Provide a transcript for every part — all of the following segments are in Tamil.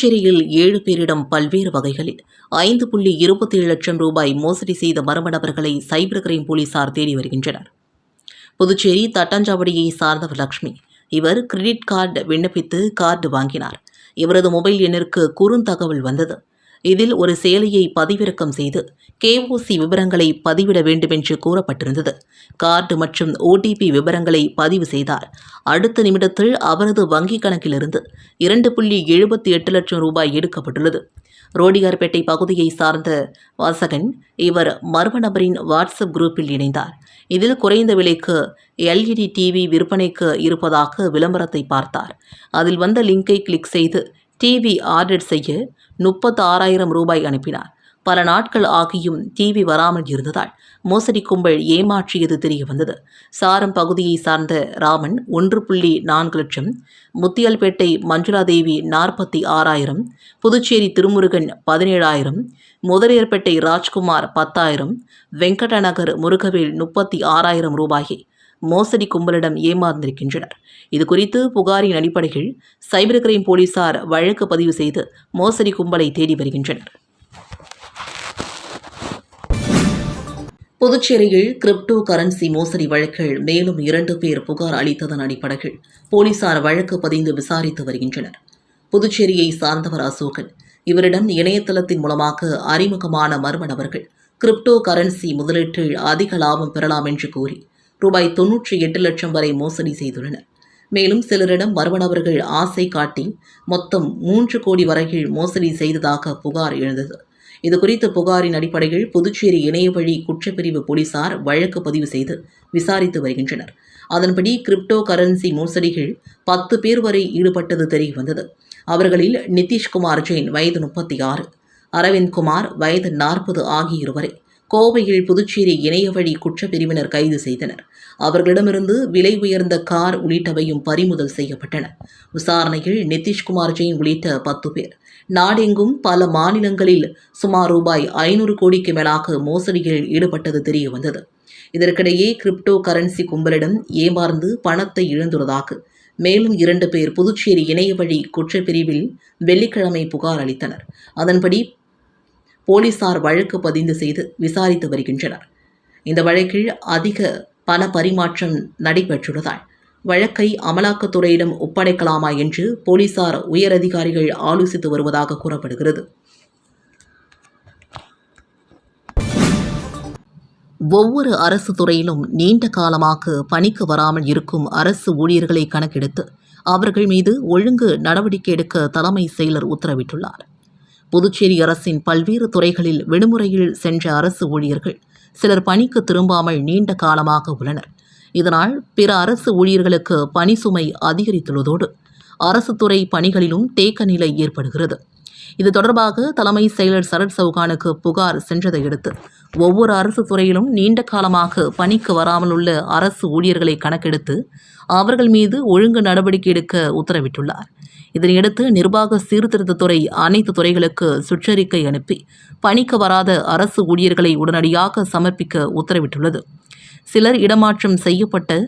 புதுச்சேரியில் ஏழு பேரிடம் பல்வேறு வகைகளில் ஐந்து புள்ளி இருபத்தி ஏழு லட்சம் ரூபாய் மோசடி செய்த மர்ம நபர்களை சைபர் கிரைம் போலீசார் தேடி வருகின்றனர். புதுச்சேரி தட்டாஞ்சாவடியை சார்ந்தவர் லக்ஷ்மி. இவர் கிரெடிட் கார்டு விண்ணப்பித்து கார்டு வாங்கினார். இவரது மொபைல் எண்ணிற்கு குறுந்தகவல் வந்தது. இதில் ஒரு செயலியை பதிவிறக்கம் செய்து கேஓசி விவரங்களை பதிவிட வேண்டுமென்று கூறப்பட்டிருந்தது. கார்டு மற்றும் ஓடிபி விவரங்களை பதிவு செய்தார். அடுத்த நிமிடத்தில் அவரது வங்கிக் கணக்கிலிருந்து இரண்டு புள்ளி எழுபத்தி எட்டு லட்சம் ரூபாய் எடுக்கப்பட்டுள்ளது. ரோடியார்பேட்டை பகுதியை சார்ந்த வாசகன் இவர் மர்ம நபரின் வாட்ஸ்அப் குரூப்பில் இணைந்தார். இதில் குறைந்த விலைக்கு எல்இடி டிவி விற்பனைக்கு இருப்பதாக விளம்பரத்தை பார்த்தார். அதில் வந்த லிங்கை கிளிக் செய்து டிவி ஆர்டர் செய்ய முப்பத்து ஆறாயிரம் ரூபாய் அனுப்பினார். பல நாட்கள் ஆகியும் டிவி வராமல் இருந்ததால் மோசடி கும்பல் ஏமாற்றியது தெரிய வந்தது. சாரம் பகுதியை சார்ந்த ராமன் ஒன்று புள்ளி நான்கு லட்சம் முத்தியல்பேட்டை மஞ்சுளாதேவி நாற்பத்தி ஆறாயிரம் புதுச்சேரி திருமுருகன் பதினேழாயிரம் முதலியர்பேட்டை ராஜ்குமார் பத்தாயிரம் வெங்கடநகர் முருகவேல் முப்பத்தி ஆறாயிரம் ரூபாயை. மோசடி கும்பலிடம் ஏமாந்திருக்கின்றனர். இது குறித்து புகாரின் அடிப்படையில் சைபர் கிரைம் போலீசார் வழக்கு பதிவு செய்து மோசடி கும்பலை தேடி வருகின்றனர். புதுச்சேரியில் கிரிப்டோ கரன்சி மோசடி வழக்கில் மேலும் இரண்டு பேர் புகார் அளித்ததன் அடிப்படையில் போலீசார் வழக்கு பதிந்து விசாரித்து வருகின்றனர். புதுச்சேரியை சார்ந்தவர் அசோகன் இவரிடம் இணையதளத்தின் மூலமாக அறிமுகமான மர்ம நபர்கள் கிரிப்டோ கரன்சி முதலீட்டில் அதிக லாபம் பெறலாம் என்று கூறி ரூபாய் தொன்னூற்றி எட்டு லட்சம் வரை மோசடி செய்துள்ளனர். மேலும் சிலரிடம் மர்ம நபர்கள் ஆசை காட்டி மொத்தம் மூன்று கோடி வரையில் மோசடி செய்ததாக புகார் எழுந்தது. இதுகுறித்த புகாரின் அடிப்படையில் புதுச்சேரி இணையவழி குற்றப்பிரிவு போலீசார் வழக்கு பதிவு செய்து விசாரித்து வருகின்றனர். அதன்படி கிரிப்டோ கரன்சி மோசடிகள் பத்து பேர் வரை ஈடுபட்டது தெரிய வந்தது அவர்களில் நிதிஷ்குமார் ஜெயின் வயது முப்பத்தி ஆறு அரவிந்த் குமார் வயது நாற்பது ஆகிய இருவரை கோவையில் புதுச்சேரி இணையவழி குற்றப்பிரிவினர் கைது செய்தனர். அவர்களிடமிருந்து விலை உயர்ந்த கார் உள்ளிட்டவையும் பறிமுதல் செய்யப்பட்டன. விசாரணையில் நிதிஷ்குமார் ஜெயின் உள்ளிட்ட பத்து பேர். நாடெங்கும் பல மாநிலங்களில் சுமார் ரூபாய் ஐநூறு கோடிக்கு மேலாக மோசடியில் ஈடுபட்டது தெரிய வந்தது இதற்கிடையே கிரிப்டோ கரன்சி கும்பலிடம் ஏமாந்து பணத்தை இழந்துள்ளதாக மேலும் இரண்டு பேர் புதுச்சேரி இணையவழி குற்றப்பிரிவில் வெள்ளிக்கிழமை புகார் அளித்தனர். அதன்படி போலீசார் வழக்கு பதிந்து செய்து விசாரித்து வருகின்றனர். இந்த வழக்கில் அதிக பண பரிமாற்றம் நடைபெற்றுள்ளதால் வழக்கை அமலாக்கத்துறையிடம் ஒப்படைக்கலாமா என்று போலீசார் உயரதிகாரிகள் ஆலோசித்து வருவதாக கூறப்படுகிறது. ஒவ்வொரு அரசு துறையிலும் நீண்ட காலமாக பணிக்கு வராமல் இருக்கும் அரசு ஊழியர்களை கணக்கெடுத்து அவர்கள் மீது ஒழுங்கு நடவடிக்கை எடுக்க தலைமை செயலர் உத்தரவிட்டுள்ளார். புதுச்சேரி அரசின் பல்வேறு துறைகளில் விடுமுறையில் சென்ற அரசு ஊழியர்கள் சிலர் பணிக்கு திரும்பாமல் நீண்ட காலமாக உள்ளனர். இதனால் பிற அரசு ஊழியர்களுக்கு பணி சுமை அதிகரித்துள்ளதோடு அரசு துறை பணிகளிலும் தேக்க நிலை ஏற்படுகிறது. இது தொடர்பாக தலைமை செயலர் சரத் சவுகானுக்கு புகார் சென்றதையடுத்து ஒவ்வொரு அரசு துறையிலும் நீண்ட காலமாக பணிக்கு வராமல் உள்ள அரசு ஊழியர்களை கணக்கெடுத்து அவர்கள் மீது ஒழுங்கு நடவடிக்கை எடுக்க உத்தரவிட்டுள்ளார். இதனையடுத்து நிர்வாக சீர்திருத்தத்துறை அனைத்து துறைகளுக்கு சுற்றறிக்கை அனுப்பி பணிக்கு வராத அரசு ஊழியர்களை உடனடியாக சமர்ப்பிக்க உத்தரவிட்டுள்ளது. சிலர் இடமாற்றம் செய்யப்பட்ட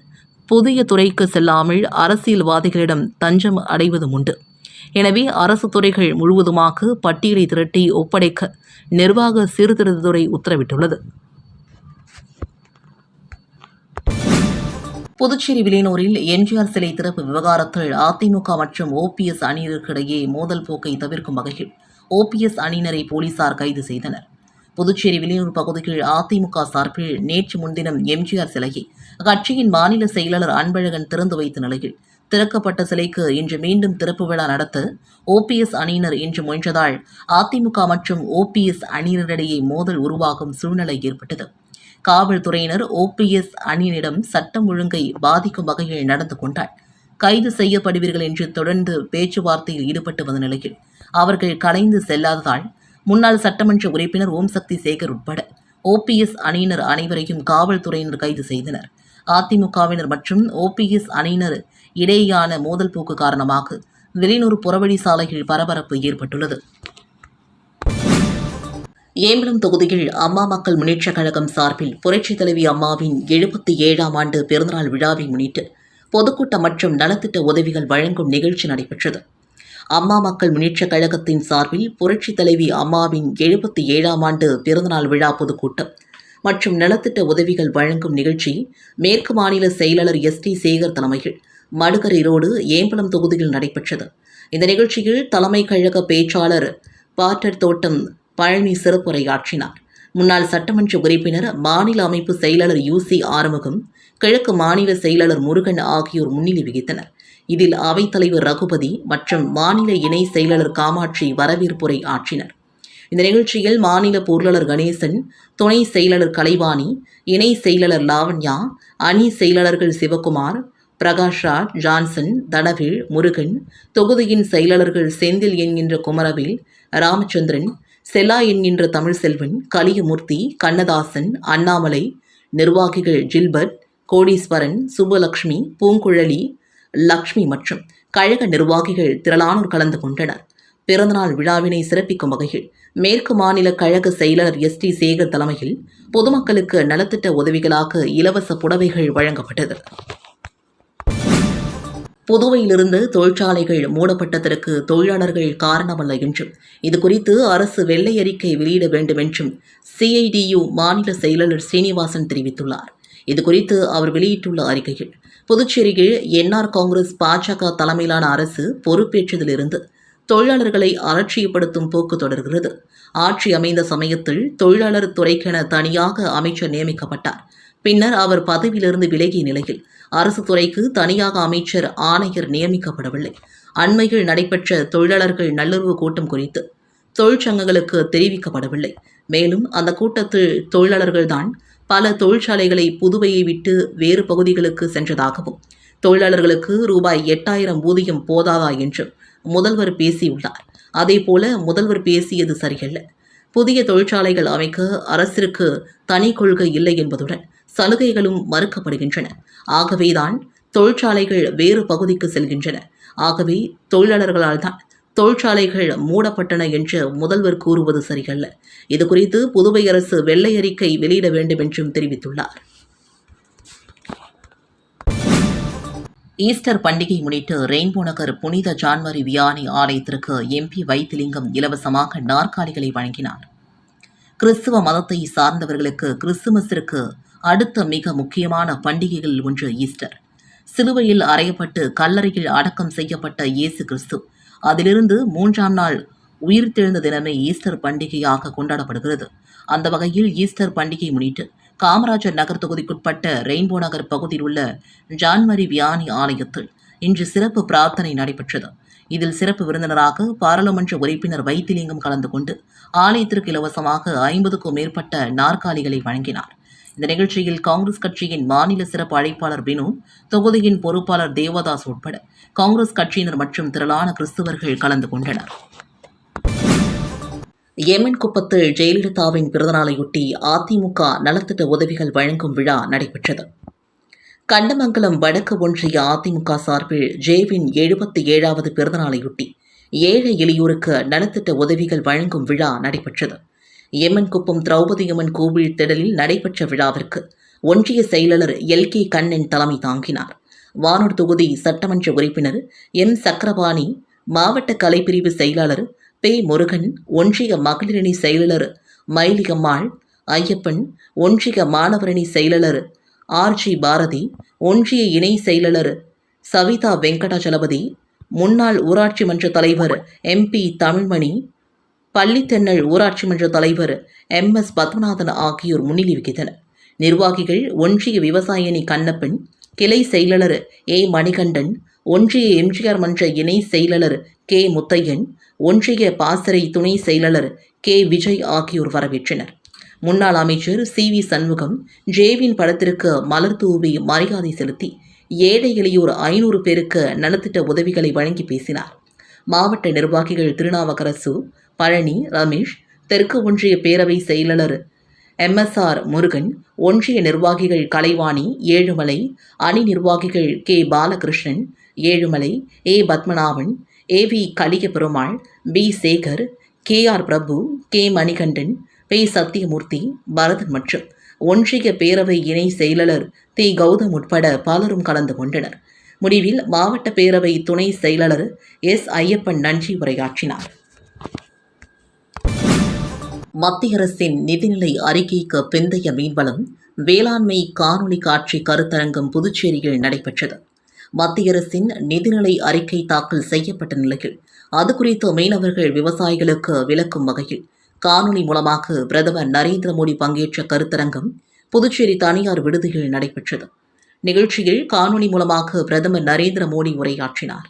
புதிய துறைக்கு செல்லாமல் அரசியல்வாதிகளிடம் தஞ்சம் அடைவதும் உண்டு. எனவே அரசு துறைகள் முழுவதுமாக பட்டியலை திரட்டி ஒப்படைக்க நிர்வாக சீர்திருத்தத்துறை உத்தரவிட்டுள்ளது. புதுச்சேரி விலையனூரில் எம்ஜிஆர் சிலை திறப்பு விவகாரத்தில் அதிமுக மற்றும் ஓபிஎஸ் அணியினருக்கிடையே மோதல் போக்கை தவிர்க்கும் வகையில் ஓபிஎஸ் அணியினரை போலீசார் கைது செய்தனர். புதுச்சேரி விலையூர் பகுதியில் அதிமுக சார்பில் நேற்று முன்தினம் எம்ஜிஆர் சிலையை அக்கட்சியின் மாநில செயலாளர் அன்பழகன் திறந்து வைத்த நிலையில் திறக்கப்பட்ட சிலைக்கு இன்று மீண்டும் திறப்பு விழா நடத்த ஓபிஎஸ் அணியினர் இன்று முயன்றதால் அதிமுக மற்றும் ஓபிஎஸ் அணியினரிடையே மோதல் உருவாகும் சூழ்நிலை ஏற்பட்டது. காவல்துறையினர் ஓபிஎஸ் அணியினிடம் சட்டம் ஒழுங்கை பாதிக்கும் வகையில் நடந்து கொண்டார். கைது செய்யப்படுவீர்கள் என்று தொடர்ந்து பேச்சுவார்த்தையில் ஈடுபட்டு வந்த நிலையில் அவர்கள் கலைந்து செல்லாததால் முன்னாள் சட்டமன்ற உறுப்பினர் ஓம் சக்தி சேகர் உட்பட ஓபிஎஸ் அணியினர் அனைவரையும் காவல்துறையினர் கைது செய்தனர். அதிமுகவினர் மற்றும் ஓபிஎஸ் அணியினர் இடையேயான மோதல் போக்கு காரணமாக வெளியூர் புறவழி சாலையில் பரபரப்பு ஏற்பட்டுள்ளது. ஏம்பலம் தொகுதியில் அம்மா மக்கள் முன்னேற்றக் கழகம் சார்பில் புரட்சித் தலைவி அம்மாவின் எழுபத்தி ஏழாம் ஆண்டு பிறந்தநாள் விழாவை முன்னிட்டு பொதுக்கூட்டம் மற்றும் நலத்திட்ட உதவிகள் வழங்கும் நிகழ்ச்சி நடைபெற்றது. அம்மா மக்கள் முன்னேற்றக் கழகத்தின் சார்பில் புரட்சித் தலைவி அம்மாவின் எழுபத்தி ஏழாம் ஆண்டு பிறந்தநாள் விழா பொதுக்கூட்டம் மற்றும் நலத்திட்ட உதவிகள் வழங்கும் நிகழ்ச்சி மேற்கு மாநில செயலாளர் எஸ் டி சேகர் தலைமையில் மடுகரை ரோடு ஏம்பலம் தொகுதியில் நடைபெற்றது. இந்த நிகழ்ச்சியில் தலைமை கழக பேச்சாளர் பாட்டர் தோட்டம் பழனி சிறப்புரையாற்றினார் முன்னாள் சட்டமன்ற உறுப்பினர் மாநில அமைப்பு செயலாளர் யூசி ஆறுமுகம் கிழக்கு மாநில செயலாளர் முருகன் ஆகியோர் முன்னிலை வகித்தனர். இதில் அவைத்தலைவர் ரகுபதி மற்றும் மாநில இணை செயலாளர் காமாட்சி வரவேற்புரை ஆற்றினர் இந்த நிகழ்ச்சியில் மாநில பொருளாளர் கணேசன் துணை செயலாளர் கலைவாணி இணை செயலாளர் லாவண்யா அணி செயலாளர்கள் சிவகுமார் பிரகாஷ்ராஜ் ஜான்சன் தனவேல் முருகன் தொகுதியின் செயலாளர்கள் செந்தில் என்கின்ற குமரவேல் ராமச்சந்திரன் செலா என்கின்ற தமிழ்செல்வன் கலியமூர்த்தி கண்ணதாசன் அண்ணாமலை நிர்வாகிகள் ஜில்பர்ட் கோடீஸ்வரன் சுப்புலக்ஷ்மி பூங்குழலி லக்ஷ்மி மற்றும் கழக நிர்வாகிகள் திரளானோர் கலந்து கொண்டனர். பிறந்தநாள் விழாவினை சிறப்பிக்கும் வகையில் மேற்கு மாநில கழக செயலர் எஸ் டி சேகர் தலைமையில் பொதுமக்களுக்கு நலத்திட்ட உதவிகளாக இலவச புடவைகள் வழங்கப்பட்டது. புதுவையிலிருந்து தொழிற்சாலைகள் மூடப்பட்டதற்கு தொழிலாளர்கள் காரணமல்ல என்றும் இதுகுறித்து அரசு வெள்ளை அறிக்கை வெளியிட வேண்டும் என்றும் சிஐடியு மாநில செயலாளர் ஸ்ரீனிவாசன் தெரிவித்துள்ளார். இதுகுறித்து அவர் வெளியிட்டுள்ள அறிக்கையில் புதுச்சேரியில் என்ஆர் காங்கிரஸ் பாஜக தலைமையிலான அரசு பொறுப்பேற்றதிலிருந்து தொழிலாளர்களை அலட்சியப்படுத்தும் போக்கு தொடர்கிறது. ஆட்சி அமைந்த சமயத்தில் தொழிலாளர் துறைக்கென தனியாக அமைச்சர் நியமிக்கப்பட்டார். பின்னர் அவர் பதவியிலிருந்து விலகிய நிலையில் அரசு துறைக்கு தனியாக அமைச்சர் ஆணையர் நியமிக்கப்படவில்லை. அண்மையில் நடைபெற்ற தொழிலாளர்கள் நல்லுறவு கூட்டம் குறித்து தொழிற்சங்கங்களுக்கு தெரிவிக்கப்படவில்லை. மேலும் அந்த கூட்டத்தில் தொழிலாளர்கள்தான் பல தொழிற்சாலைகளை புதுவையை விட்டு வேறு பகுதிகளுக்கு சென்றதாகவும் தொழிலாளர்களுக்கு ரூபாய் எட்டாயிரம் ஊதியம் போதாதா என்றும் முதல்வர் பேசியுள்ளார். அதேபோல முதல்வர் பேசியது சரியல்ல. புதிய தொழிற்சாலைகள் அமைக்க அரசிற்கு தனி கொள்கை இல்லை என்பதுடன் சலுகைகளும் மறுக்கப்படுகின்றன. ஆகவேதான் தொழிற்சாலைகள் வேறு பகுதிக்கு செல்கின்றன. ஆகவே தொழிலாளர்களால் தான் தொழிற்சாலைகள் மூடப்பட்டன என்று முதல்வர் கூறுவது சரியல்ல. இதுகுறித்து புதுவை அரசு வெள்ளை அறிக்கை வெளியிட வேண்டும் என்றும் தெரிவித்துள்ளார். ஈஸ்டர் பண்டிகை முன்னிட்டு ரெயின்போ நகர் புனித ஜான்வரி வியானி ஆலயத்திற்கு எம்பி வைத்திலிங்கம் இலவசமாக நாற்காலிகளை வழங்கினார். கிறிஸ்துவ மதத்தை சார்ந்தவர்களுக்கு கிறிஸ்துமஸிற்கு அடுத்த மிக முக்கியமான பண்டிகைகள் ஒன்று ஈஸ்டர். சிலுவையில் அறையப்பட்டு கல்லறையில் அடக்கம் செய்யப்பட்ட இயேசு கிறிஸ்து. அதிலிருந்து மூன்றாம் நாள் உயிர் தெழுந்த தினமே ஈஸ்டர் பண்டிகையாக கொண்டாடப்படுகிறது. அந்த வகையில் ஈஸ்டர் பண்டிகை முன்னிட்டு காமராஜர் நகர் தொகுதிக்குட்பட்ட ரெயின்போ நகர் பகுதியில் உள்ள ஜான்மரி வியானி ஆலயத்தில் இன்று சிறப்பு பிரார்த்தனை நடைபெற்றது. இதில் சிறப்பு விருந்தினராக பாராளுமன்ற உறுப்பினர் வைத்திலிங்கம் கலந்து கொண்டு ஆலயத்திற்கு இலவசமாக ஐம்பதுக்கும் மேற்பட்ட நாற்காலிகளை வழங்கினார். இந்த நிகழ்ச்சியில் காங்கிரஸ் கட்சியின் மாநில சிறப்பு அழைப்பாளர் வினு தொகுதியின் பொறுப்பாளர் தேவதாஸ் உட்பட காங்கிரஸ் கட்சியினர் மற்றும் திரளான கிறிஸ்தவர்கள் கலந்து கொண்டனர். எமன் குப்பத்தில் ஜெயலலிதாவின் பிறந்தநாளையொட்டி அதிமுக நலத்திட்ட உதவிகள் வழங்கும் விழா நடைபெற்றது. கண்டமங்கலம் வடக்கு ஒன்றிய அதிமுக சார்பில் ஜேவின் எழுபத்தி ஏழாவது பிறந்தநாளையொட்டி ஏழை எளியோருக்கு நலத்திட்ட உதவிகள் வழங்கும் விழா நடைபெற்றது. எமன் குப்பம் திரௌபதியம்மன் கோவில் திடலில் நடைபெற்ற விழாவிற்கு ஒன்றிய செயலாளர் எல் கே கண்ணன் தலைமை தாங்கினார். வானூர் தொகுதி சட்டமன்ற உறுப்பினர் எம். சக்கரபாணி மாவட்ட கலைப்பிரிவு செயலாளர் பே. முருகன் ஒன்றிய மகளிரணி செயலாளர் மயிலிகம்மாள் ஐயப்பன் ஒன்றிய மாணவரணி செயலாளர் ஆர். ஜி. பாரதி ஒன்றிய இணை செயலாளர் சவிதா வெங்கடாச்சலபதி முன்னாள் ஊராட்சி மன்ற தலைவர் எம்பி தமிழ்மணி பள்ளித்தென்னல் ஊராட்சி மன்ற தலைவர் எம். எஸ். பத்மநாதன் ஆகியோர் முன்னிலை வகித்தனர். நிர்வாகிகள் ஒன்றிய விவசாயினி கண்ணப்பன் கிளை செயலாளர் ஏ. மணிகண்டன் ஒன்றிய எம்ஜிஆர் மன்ற இணை செயலாளர் கே. முத்தையன் ஒன்றிய பாசறை துணை செயலாளர் கே. விஜய் ஆகியோர் வரவேற்றனர். முன்னாள் அமைச்சர் சி. வி. சண்முகம் ஜேவின் படத்திற்கு மலர் தூவி மரியாதை செலுத்தி ஏழை எளியோர் ஐநூறு பேருக்கு நலத்திட்ட உதவிகளை வழங்கி பேசினார். மாவட்ட நிர்வாகிகள் திருநாவுக்கரசு பழனி ரமேஷ் தெற்கு ஒன்றிய பேரவை செயலாளர் எம்எஸ்ஆர் முருகன் ஒன்றிய நிர்வாகிகள் கலைவாணி ஏழுமலை அணி நிர்வாகிகள் K. Balakrishnan Ezhumalai A. Padmanabhan A. V. Kaliga Perumal P. Sekar K. R. Prabhu K. Manikandan P. Sathyamoorthy Bharathan மற்றும் ஒன்றிய பேரவை இணை செயலாளர் தி. கௌதம் உட்பட பலரும் கலந்து கொண்டனர். முடிவில் மாவட்ட பேரவை துணை செயலாளர் எஸ். ஐயப்பன் நன்றி உரையாற்றினார். மத்திய அரசின் நிதிநிலை அறிக்கைக்கு பிந்தைய மீன்வளம் வேளாண்மை காணொலி காட்சி கருத்தரங்கம் புதுச்சேரியில் நடைபெற்றது. மத்திய அரசின் நிதிநிலை அறிக்கை தாக்கல் செய்யப்பட்ட நிலையில் அது குறித்து மீனவர்கள் விவசாயிகளுக்கு விளக்கும் வகையில் காணொலி மூலமாக பிரதமர் நரேந்திர மோடி பங்கேற்ற கருத்தரங்கம் புதுச்சேரி தனியார் விடுதியில் நடைபெற்றது. நிகழ்ச்சியில் காணொலி மூலமாக பிரதமர் நரேந்திர மோடி உரையாற்றினார்.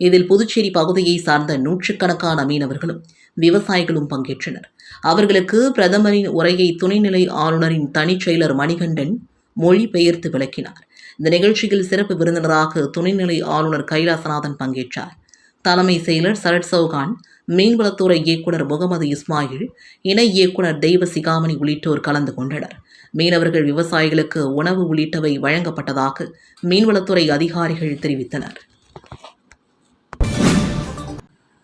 இதில் புதுச்சேரி பகுதியை சார்ந்த நூற்றுக்கணக்கான மீனவர்களும் விவசாயிகளும் பங்கேற்றனர். அவர்களுக்கு பிரதமரின் உரையை துணைநிலை ஆளுநரின் தனிச் செயலர் மணிகண்டன் மொழிபெயர்த்து விளக்கினார். இந்த நிகழ்ச்சியில் சிறப்பு விருந்தினராக துணைநிலை ஆளுநர் கைலாசநாதன் பங்கேற்றார். தலைமை செயலர் சரத் சௌகான் மீன்வளத்துறை இயக்குனர் முகமது இஸ்மாயில் இணை இயக்குனர் தெய்வ சிகாமணி உள்ளிட்டோர் கலந்து கொண்டனர். மீனவர்கள் விவசாயிகளுக்கு உணவு உள்ளிட்டவை வழங்கப்பட்டதாக மீன்வளத்துறை அதிகாரிகள் தெரிவித்தனர்.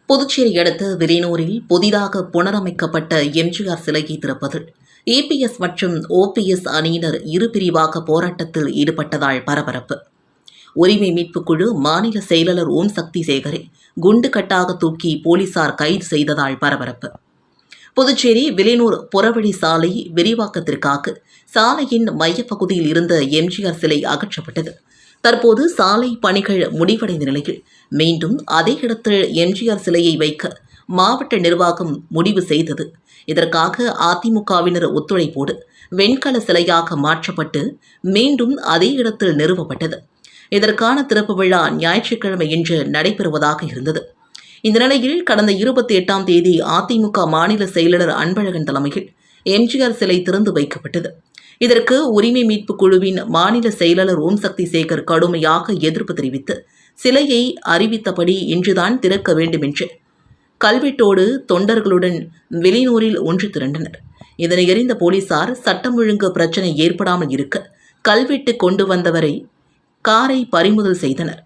புதுச்சேரி அடுத்த விரினூரில் புதிதாக புனரமைக்கப்பட்ட எம்ஜிஆர் சிலையை திறப்பதில் இபிஎஸ் மற்றும் ஓபிஎஸ் அணியினர் இரு பிரிவாக போராட்டத்தில் ஈடுபட்டதால் பரபரப்பு. உரிமை மீட்புக் குழு மாநில செயலாளர் ஓம் சக்தி சேகரை குண்டு கட்டாக தூக்கி போலீசார் கைது செய்ததால் பரபரப்பு. புதுச்சேரி விலைனூர் புறவழி சாலை விரிவாக்கத்திற்காக சாலையின் மையப்பகுதியில் இருந்த எம்ஜிஆர் சிலை அகற்றப்பட்டது. தற்போது சாலை பணிகள் முடிவடைந்த நிலையில் மீண்டும் அதே இடத்தில் எம்ஜிஆர் சிலையை வைக்க மாவட்ட நிர்வாகம் முடிவு செய்தது. இதற்காக அதிமுகவினர் ஒத்துழைப்போடு வெண்கல சிலையாக மாற்றப்பட்டு மீண்டும் அதே இடத்தில் நிறுவப்பட்டது. இதற்கான திறப்பு விழா ஞாயிற்றுக்கிழமை இன்று நடைபெறுவதாக இருந்தது. இந்த நிலையில் கடந்த இருபத்தி எட்டாம் தேதி அதிமுக மாநில செயலாளர் அன்பழகன் தலைமையில் எம்ஜிஆர் சிலை திறந்து வைக்கப்பட்டது. இதற்கு உரிமை மீட்பு குழுவின் மாநில செயலாளர் ஓம் சக்தி சேகர் கடுமையாக எதிர்ப்பு தெரிவித்து சிலையை அறிவித்தபடி இன்றுதான் திறக்க வேண்டுமென்று. கல்வெட்டோடு தொண்டர்களுடன் வெளியூரில் ஒன்று திரண்டனர். இதனை எறிந்த போலீசார் சட்டம் ஒழுங்கு பிரச்சனை ஏற்படாமல் இருக்க கல்வெட்டு கொண்டு வந்தவரை காரை பறிமுதல் செய்தனர்.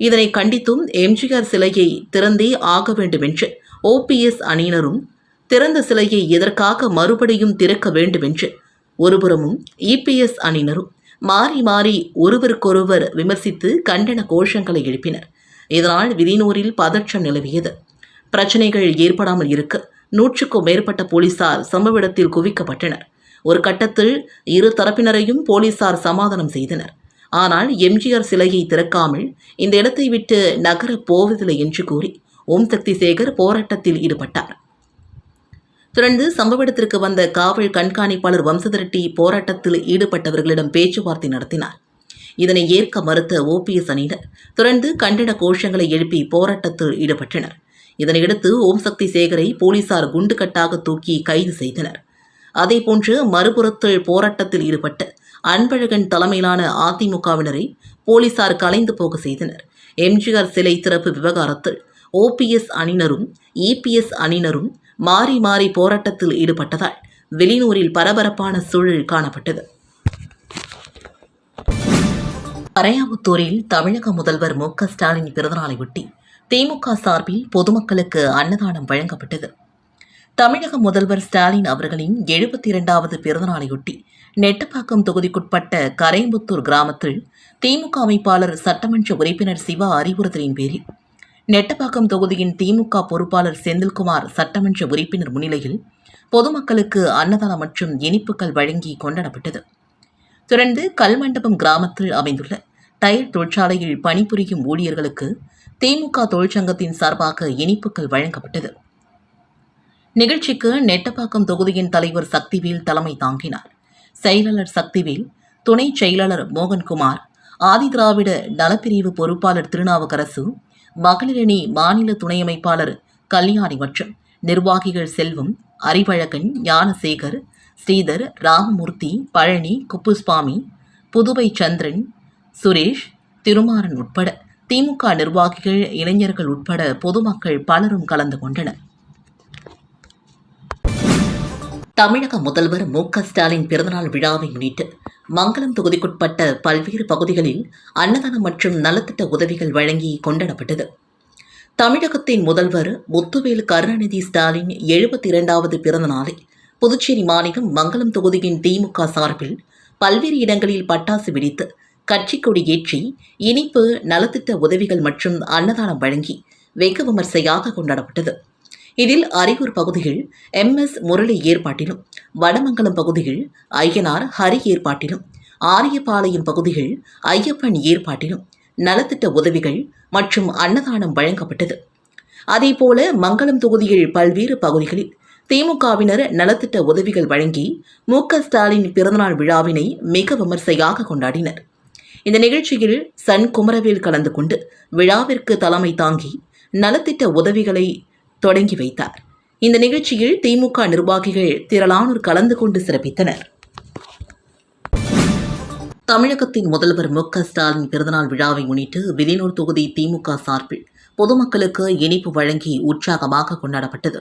இதனை கண்டித்தும் எம்ஜிஆர் சிலையை திறந்தே ஆக வேண்டுமென்று ஓபிஎஸ் அணியினரும் திறந்த சிலையை எதற்காக மறுபடியும் திறக்க வேண்டுமென்று ஒருபுறமும் இபிஎஸ் அணியினரும் மாறி மாறி ஒருவருக்கொருவர் விமர்சித்து கண்டன கோஷங்களை எழுப்பினர். இதனால் விதினூரில் பதற்றம் நிலவியது. பிரச்சனைகள் ஏற்படாமல் இருக்க நூற்றுக்கும் மேற்பட்ட போலீசார் சம்பவ இடத்தில் குவிக்கப்பட்டனர். ஒரு கட்டத்தில் இரு தரப்பினரையும் போலீசார் சமாதானம் செய்தனர். ஆனால் எம்ஜிஆர் சிலையை திறக்காமல் இந்த இடத்தை விட்டு நகரப் போவதில்லை என்று கூறி ஓம் சக்தி சேகர் போராட்டத்தில் ஈடுபட்டார். தொடர்ந்து சம்பவ இடத்திற்கு வந்த காவல் கண்காணிப்பாளர் வம்சதரட்டி போராட்டத்தில் ஈடுபட்டவர்களிடம் பேச்சுவார்த்தை நடத்தினார். இதனை ஏற்க மறுத்த ஓபிஎஸ் அணியினர் தொடர்ந்து கண்டன கோஷங்களை எழுப்பி போராட்டத்தில் ஈடுபட்டனர். இதனையடுத்து ஓம் சக்தி சேகரை போலீசார் குண்டுகட்டாக தூக்கி கைது செய்தனர். அதேபோன்று மறுபுறத்தில் போராட்டத்தில் ஈடுபட்ட அன்பழகன் தலைமையிலான அதிமுகவினரை போலீசார் கலைந்து போக செய்தனர். எம்ஜிஆர் சிலை திறப்பு விவகாரத்தில் ஓபிஎஸ் அணியினரும் இபிஎஸ் அணியினரும் மாறி மாறி போராட்டத்தில் ஈடுபட்டதால் வெளியூரில் பரபரப்பான சூழல் காணப்பட்டது. அரையாமுத்தூரில் தமிழக முதல்வர் மு க ஸ்டாலின் பிறந்தநாளையொட்டி திமுக சார்பில் பொதுமக்களுக்கு அன்னதானம் வழங்கப்பட்டது. தமிழக முதல்வர் ஸ்டாலின் அவர்களின் எழுபத்தி இரண்டாவது பிறந்தநாளையொட்டி நெட்டப்பாக்கம் தொகுதிக்குட்பட்ட கரைம்புத்தூர் கிராமத்தில் திமுக அமைப்பாளர் சட்டமன்ற உறுப்பினர் சிவா அறிவுறுத்தலின் பேரில் நெட்டப்பாக்கம் தொகுதியின் திமுக பொறுப்பாளர் செந்தில்குமார் சட்டமன்ற உறுப்பினர் முன்னிலையில் பொதுமக்களுக்கு அன்னதானம் மற்றும் இனிப்புகள் வழங்கி கொண்டாடப்பட்டது. தொடர்ந்து கல்மண்டபம் கிராமத்தில் அமைந்துள்ள டயர் தொழிற்சாலையில் பணிபுரியும் ஊழியர்களுக்கு திமுக தொழிற்சங்கத்தின் சார்பாக இனிப்புகள் வழங்கப்பட்டது. நிகழ்ச்சிக்கு நெட்டப்பாக்கம் தொகுதியின் தலைவர் சக்திவேல் தலைமை தாங்கினார். செயலாளர் சக்திவேல் துணை செயலாளர் மோகன்குமார் ஆதிதிராவிட நலப்பிரிவு பொறுப்பாளர் திருநாவுக்கரசு மகளிரணி மாநில துணை அமைப்பாளர் கல்யாணி மற்றும் நிர்வாகிகள் செல்வம் அறிவழகன் ஞானசேகர் ஸ்ரீதர் ராமமூர்த்தி பழனி குப்புஸ்வாமி புதுவை சந்திரன் சுரேஷ் திருமாறன் உட்பட திமுக நிர்வாகிகள் இளைஞர்கள் உட்பட பொதுமக்கள் பலரும் கலந்து கொண்டனர். தமிழக முதல்வர் மு க ஸ்டாலின் பிறந்தநாள் விழாவை முன்னிட்டு மங்களம் தொகுதிக்குட்பட்ட பல்வேறு பகுதிகளில் அன்னதானம் மற்றும் நலத்திட்ட உதவிகள் வழங்கி கொண்டாடப்பட்டது. தமிழகத்தின் முதல்வர் முத்துவேல் கருணாநிதி ஸ்டாலின் எழுபத்தி இரண்டாவது பிறந்த நாளை புதுச்சேரி மாநிலம் மங்களம் தொகுதியின் திமுக சார்பில் பல்வேறு இடங்களில் பட்டாசு வெடித்து கட்சிக்கொடி ஏற்றி இனிப்பு நலத்திட்ட உதவிகள் மற்றும் அன்னதானம் வழங்கி வெகு விமர்சையாக கொண்டாடப்பட்டது. இதில் அரியூர் பகுதியில் எம் எஸ் முரளி ஏற்பாட்டிலும் வடமங்கலம் பகுதியில் ஐயனார் ஹரி ஏற்பாட்டிலும் ஆரியபாளையம் பகுதியில் ஐயப்பன் ஏற்பாட்டிலும் நலத்திட்ட உதவிகள் மற்றும் அன்னதானம் வழங்கப்பட்டது. அதேபோல மங்களம் தொகுதியில் பல்வேறு பகுதிகளில் திமுகவினர் நலத்திட்ட உதவிகள் வழங்கி மு ஸ்டாலின் பிறந்தநாள் விழாவினை மிக விமர்சையாக கொண்டாடினர். இந்த நிகழ்ச்சியில் சன் குமரவேல் கலந்து கொண்டு விழாவிற்கு தலைமை தாங்கி நலத்திட்ட உதவிகளை தொடங்கி வைத்தார். இந்த நிகழ்ச்சியில் திமுக நிர்வாகிகள் திரளானோர் கலந்து கொண்டு சிறப்பித்தனர். தமிழகத்தின் முதல்வர் மு. க. ஸ்டாலின் பிறந்தநாள் விழாவை முன்னிட்டு விதினூர் தொகுதி திமுக சார்பில் பொதுமக்களுக்கு இனிப்பு வழங்கி உற்சாகமாக கொண்டாடப்பட்டது.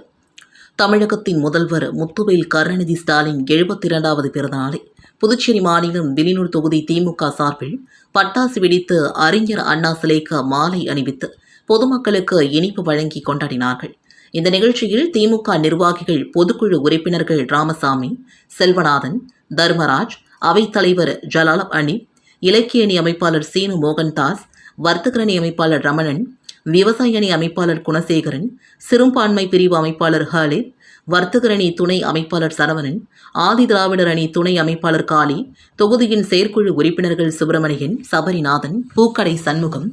தமிழகத்தின் முதல்வர் முத்துவேல் கருணாநிதி ஸ்டாலின் எழுபத்தி இரண்டாவது பிறந்தநாளை புதுச்சேரி மாநிலம் விலினூர் தொகுதி திமுக சார்பில் பட்டாசு வெடித்து அறிஞர் அண்ணா சிலைக்கு மாலை அணிவித்து பொதுமக்களுக்கு இனிப்பு வழங்கி கொண்டாடினார்கள். இந்த நிகழ்ச்சியில் திமுக நிர்வாகிகள் பொதுக்குழு உறுப்பினர்கள் ராமசாமி செல்வநாதன் தர்மராஜ் அவைத்தலைவர் ஜலாலப் அணி இலக்கிய அணி அமைப்பாளர் சீனு மோகன்தாஸ் வர்த்தகரணி அமைப்பாளர் ரமணன் விவசாய அணி அமைப்பாளர் குணசேகரன் சிறுபான்மை பிரிவு அமைப்பாளர் ஹாலித் வர்த்தகர் அணி துணை அமைப்பாளர் சரவணன் ஆதி திராவிடர் அணி துணை அமைப்பாளர் காளி தொகுதியின் செயற்குழு உறுப்பினர்கள் சுப்பிரமணியன் சபரிநாதன் பூக்கடை சண்முகம்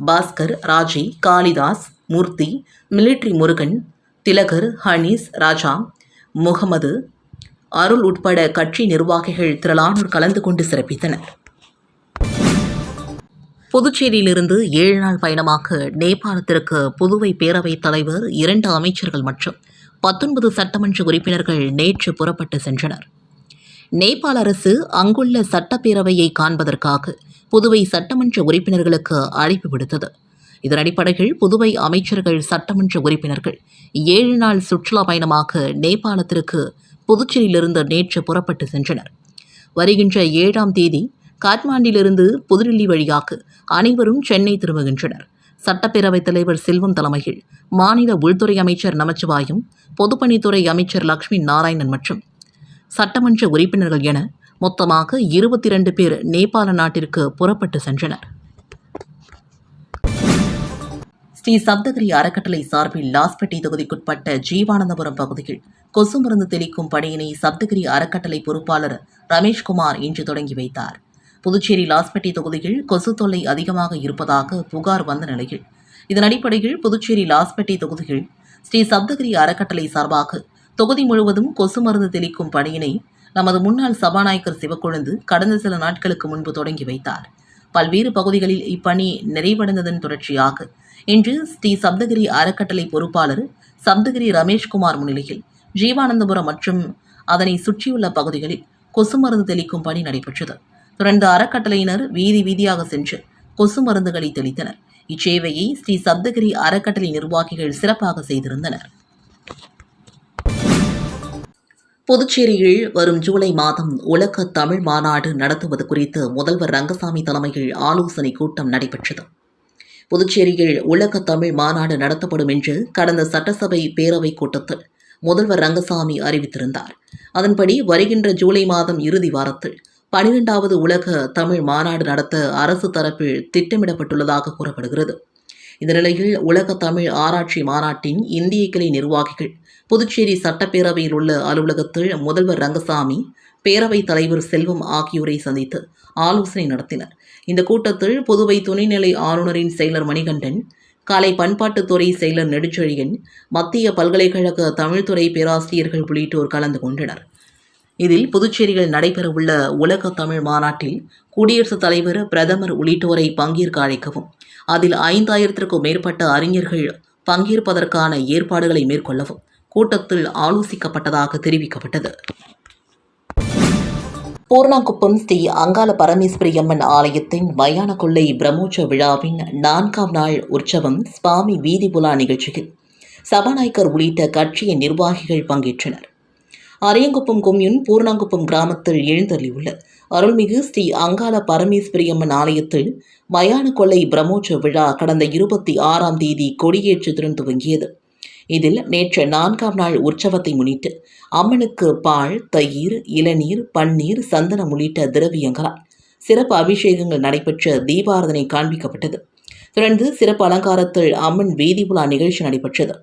பாஸ்கர் ராஜி காளிதாஸ் மூர்த்தி மிலிட்ரி முருகன் திலகர் ஹனீஸ் ராஜா முகமது அருள் உட்பட கட்சி நிர்வாகிகள் திரளானோர் கலந்து கொண்டு சிறப்பித்தனர். புதுச்சேரியிலிருந்து ஏழு நாள் பயணமாக நேபாளத்திற்கு புதுவை பேரவைத் தலைவர் இரண்டு அமைச்சர்கள் மற்றும் பத்தொன்பது சட்டமன்ற உறுப்பினர்கள் நேற்று புறப்பட்டு சென்றனர். நேபாள அரசு அங்குள்ள சட்டப்பேரவையை காண்பதற்காக புதுவை சட்டமன்ற உறுப்பினர்களுக்கு அழைப்பு விடுத்தது. இதன் அடிப்படையில் புதுவை அமைச்சர்கள் சட்டமன்ற உறுப்பினர்கள் ஏழு நாள் சுற்றுலா பயணமாக நேபாளத்திற்கு புதுச்சேரியிலிருந்து நேற்று புறப்பட்டு சென்றனர். வருகின்ற ஏழாம் தேதி காட்மாண்டிலிருந்து புதுடில்லி வழியாக அனைவரும் சென்னை திரும்புகின்றனர். சட்டப்பேரவைத் தலைவர் செல்வம் தலைமையில் மாநில உள்துறை அமைச்சர் நமச்சிவாயும் பொதுப்பணித்துறை அமைச்சர் லக்ஷ்மி நாராயணன் மற்றும் சட்டமன்ற உறுப்பினர்கள் என மொத்தமாக இருபத்தி இரண்டு பேர் நேபாள நாட்டிற்கு புறப்பட்டு சென்றனர். ஸ்ரீ சப்தகிரி அறக்கட்டளை சார்பில் லாஸ்பேட்டை தொகுதிக்குட்பட்ட ஜீவானந்தபுரம் பகுதியில் கொசு மருந்து தெளிக்கும் பணியினை சப்தகிரி அறக்கட்டளை பொறுப்பாளர் ரமேஷ்குமார் இன்று தொடங்கி வைத்தார். புதுச்சேரி லாஸ்பேட்டை தொகுதியில் கொசு தொல்லை அதிகமாக இருப்பதாக புகார் வந்த நிலையில் இதன் அடிப்படையில் புதுச்சேரி லாஸ்பேட்டை தொகுதியில் ஸ்ரீ சப்தகிரி அறக்கட்டளை சார்பாக தொகுதி முழுவதும் கொசு மருந்து தெளிக்கும் பணியினை நமது முன்னாள் சபாநாயகர் சிவக்கொழுந்து கடந்த சில நாட்களுக்கு முன்பு தொடங்கி வைத்தார். பல்வேறு பகுதிகளில் இப்பணி நிறைவடைந்ததன் தொடர்ச்சியாக. இன்று ஸ்ரீ சப்தகிரி அறக்கட்டளை பொறுப்பாளர் சப்தகிரி ரமேஷ்குமார் முன்னிலையில் ஜீவானந்தபுரம் மற்றும் அதனை சுற்றியுள்ள பகுதிகளில் கொசு மருந்து தெளிக்கும் பணி நடைபெற்றது. தொடர்ந்து அறக்கட்டளையினர் வீதி வீதியாக சென்று கொசு மருந்துகளை தெளித்தனர். இச்சேவையை ஸ்ரீ சப்தகிரி அறக்கட்டளை நிர்வாகிகள் சிறப்பாக செய்திருந்தனர். புதுச்சேரியில் வரும் ஜூலை மாதம் உலக தமிழ் மாநாடு நடத்துவது குறித்து முதல்வர் ரங்கசாமி தலைமையில் ஆலோசனை கூட்டம் நடைபெற்றது. புதுச்சேரியில் உலக தமிழ் மாநாடு நடத்தப்படும் என்று கடந்த சட்டசபை பேரவைக் கூட்டத்தில் முதல்வர் ரங்கசாமி அறிவித்திருந்தார். அதன்படி வருகின்ற ஜூலை மாதம் இறுதி வாரத்தில் பனிரெண்டாவது உலக தமிழ் மாநாடு நடத்த அரசு தரப்பில் திட்டமிடப்பட்டுள்ளதாக கூறப்படுகிறது. இந்த நிலையில் உலக தமிழ் ஆராய்ச்சி மாநாட்டின் இந்திய கிளை நிர்வாகிகள் புதுச்சேரி சட்டப்பேரவையில் உள்ள அலுவலகத்தில் முதல்வர் ரங்கசாமி பேரவைத் தலைவர் செல்வம் ஆகியோரை சந்தித்து ஆலோசனை நடத்தினர். இந்த கூட்டத்தில் புதுவை துணைநிலை ஆளுநரின் செயலர் மணிகண்டன் கலை பண்பாட்டுத்துறை செயலர் நெடுச்செழியன் மத்திய பல்கலைக்கழக தமிழ்துறை பேராசிரியர்கள் உள்ளிட்டோர் கலந்து கொண்டனர். இதில் புதுச்சேரியில் நடைபெறவுள்ள உலக தமிழ் மாநாட்டில் குடியரசுத் தலைவர் பிரதமர் உள்ளிட்டோரை பங்கேற்க அழைக்கவும் அதில் ஐந்தாயிரத்திற்கும் மேற்பட்ட அறிஞர்கள் பங்கேற்பதற்கான ஏற்பாடுகளை மேற்கொள்ளவும் கூட்டத்தில் ஆலோசிக்கப்பட்டதாக தெரிவிக்கப்பட்டது. பூர்ணாங்குப்பம் ஸ்ரீ அங்காள பரமேஸ்வரி அம்மன் ஆலயத்தின் மயான கொள்ளை பிரம்மோற்சவ விழாவின் நான்காம் நாள் உற்சவம் சுவாமி வீதி புலா நிகழ்ச்சியில் சபாநாயகர் உள்ளிட்ட கட்சியின் நிர்வாகிகள் பங்கேற்றனர். அரியங்குப்பம் கொம்யூன் பூர்ணாங்குப்பம் கிராமத்தில் எழுந்தள்ளியுள்ள அருள்மிகு ஸ்ரீ அங்காள பரமேஸ்வரி அம்மன் ஆலயத்தில் மயான கொள்ளை பிரம்மோற்சவ விழா கடந்த இருபத்தி ஆறாம் தேதி கொடியேற்றத்துடன் துவங்கியது. இதில் நேற்று நான்காம் நாள் உற்சவத்தை முன்னிட்டு அம்மனுக்கு பால் தயிர் இளநீர் பன்னீர் சந்தனம் உள்ளிட்ட திரவியங்களால் சிறப்பு அபிஷேகங்கள் நடைபெற்ற தீபாரதனை காண்பிக்கப்பட்டது. தொடர்ந்து சிறப்பு அலங்காரத்தில் அம்மன் வீதி உலா நிகழ்ச்சி நடைபெற்றது.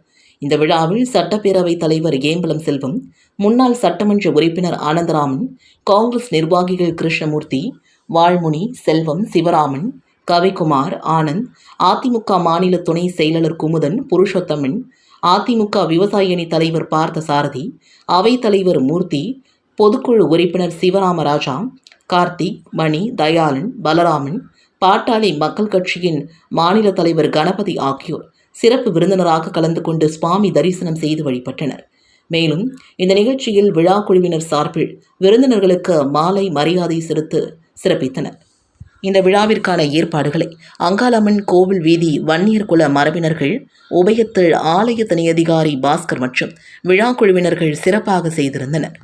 இந்த விழாவில் சட்டப்பேரவைத் தலைவர் ஏம்பலம் செல்வம் முன்னாள் சட்டமன்ற உறுப்பினர் ஆனந்தராமன் காங்கிரஸ் நிர்வாகிகள் கிருஷ்ணமூர்த்தி வாழ்முனி செல்வம் சிவராமன் கவிக்குமார் ஆனந்த் அதிமுக மாநில துணை செயலாளர் குமுதன் புருஷோத்தமன் அதிமுக விவசாய அணி தலைவர் பார்த்த சாரதி தலைவர் மூர்த்தி பொதுக்குழு உறுப்பினர் சிவராமராஜா கார்த்திக் மணி தயாளன் பலராமன் பாட்டாளி மக்கள் கட்சியின் மாநில தலைவர் கணபதி ஆகியோர் சிறப்பு விருந்தினராக கலந்து கொண்டு சுவாமி தரிசனம் செய்து வழிபட்டனர். மேலும் இந்த நிகழ்ச்சியில் விழா குழுவினர் சார்பில் விருந்தினர்களுக்கு மாலை மரியாதை செலுத்து சிறப்பித்தனர். இந்த விழாவிற்கான ஏற்பாடுகளை அங்காளம்மன் கோவில் வீதி வன்னியர் குல மரபினர்கள் உபயத்தில் ஆலய தனி அதிகாரி பாஸ்கர் மற்றும் விழா குழுவினர்கள் சிறப்பாக செய்திருந்தனர்.